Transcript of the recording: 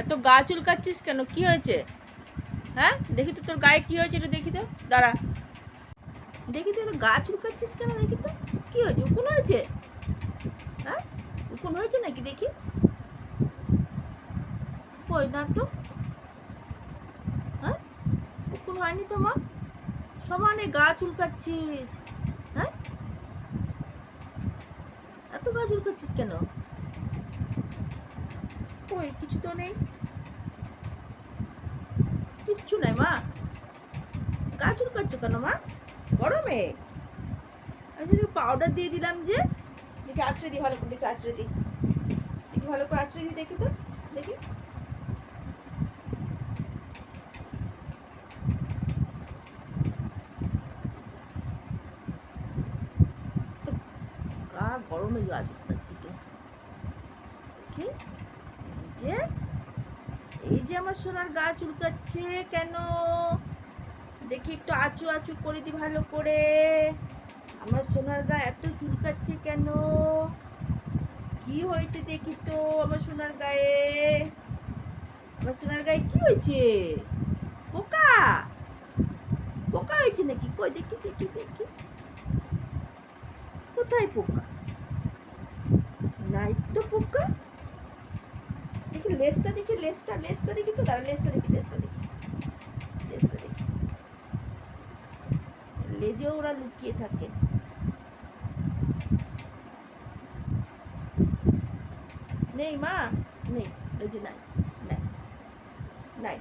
এত গা চুলকাচ্ছিস কেন? কি হয়েছে? হ্যাঁ? দেখি তো তোর গায়ে কি হয়েছে এটা দেখি তো। দাঁড়া। দেখি তো গা চুলকাচ্ছিস কেন দেখি তো। কি হয়েছে? উকুন হয়েছে? হ্যাঁ? উকুন হয়েছে নাকি দেখি? কই, না তো। হ্যাঁ? উকুন হয়নি তো মা? সমানে গা চুলকাচ্ছিস। হ্যাঁ? এত গা চুলকাচ্ছিস কেন? কই কিছু তো নেই। কিচ্ছু নাই মা। গা চুলকাচ্ছ কেন মা? গরমে? আচ্ছা পাউডার দিয়ে দিলাম যে, দেখি আছড়ে দিই ভালো করে, দেখি আছড়ে দিই। দেখি ভালো করে আছড়ে দিই, দেখি তো, দেখি। গরমে গা চুলকাচ্ছে এই যে এই যে আমার সোনার গা চুলকাচ্ছে কেন? দেখি একটু আচু আচু করে দি ভালো করে। আমার সোনার গা এত চুলকাচ্ছে কেন? কি হয়েছে দেখি তো আমার সোনার গায়ে? আমার সোনার গায়ে কি হয়েছে? পোকা? পোকা হয়েছে নাকি? কই দেখি দেখি দেখি। কোথায় পোকা? নাই তো পোকা। দেখি লেসটা দেখি, লেসটা লেসটা দেখি তো? দাঁড়া, লেসটা দেখি লেসটা দেখি। লেসটা দেখি। লেজে ওরা লুকিয়ে থাকে। নেই মা? নেই। লেজে নাই নাই নাই।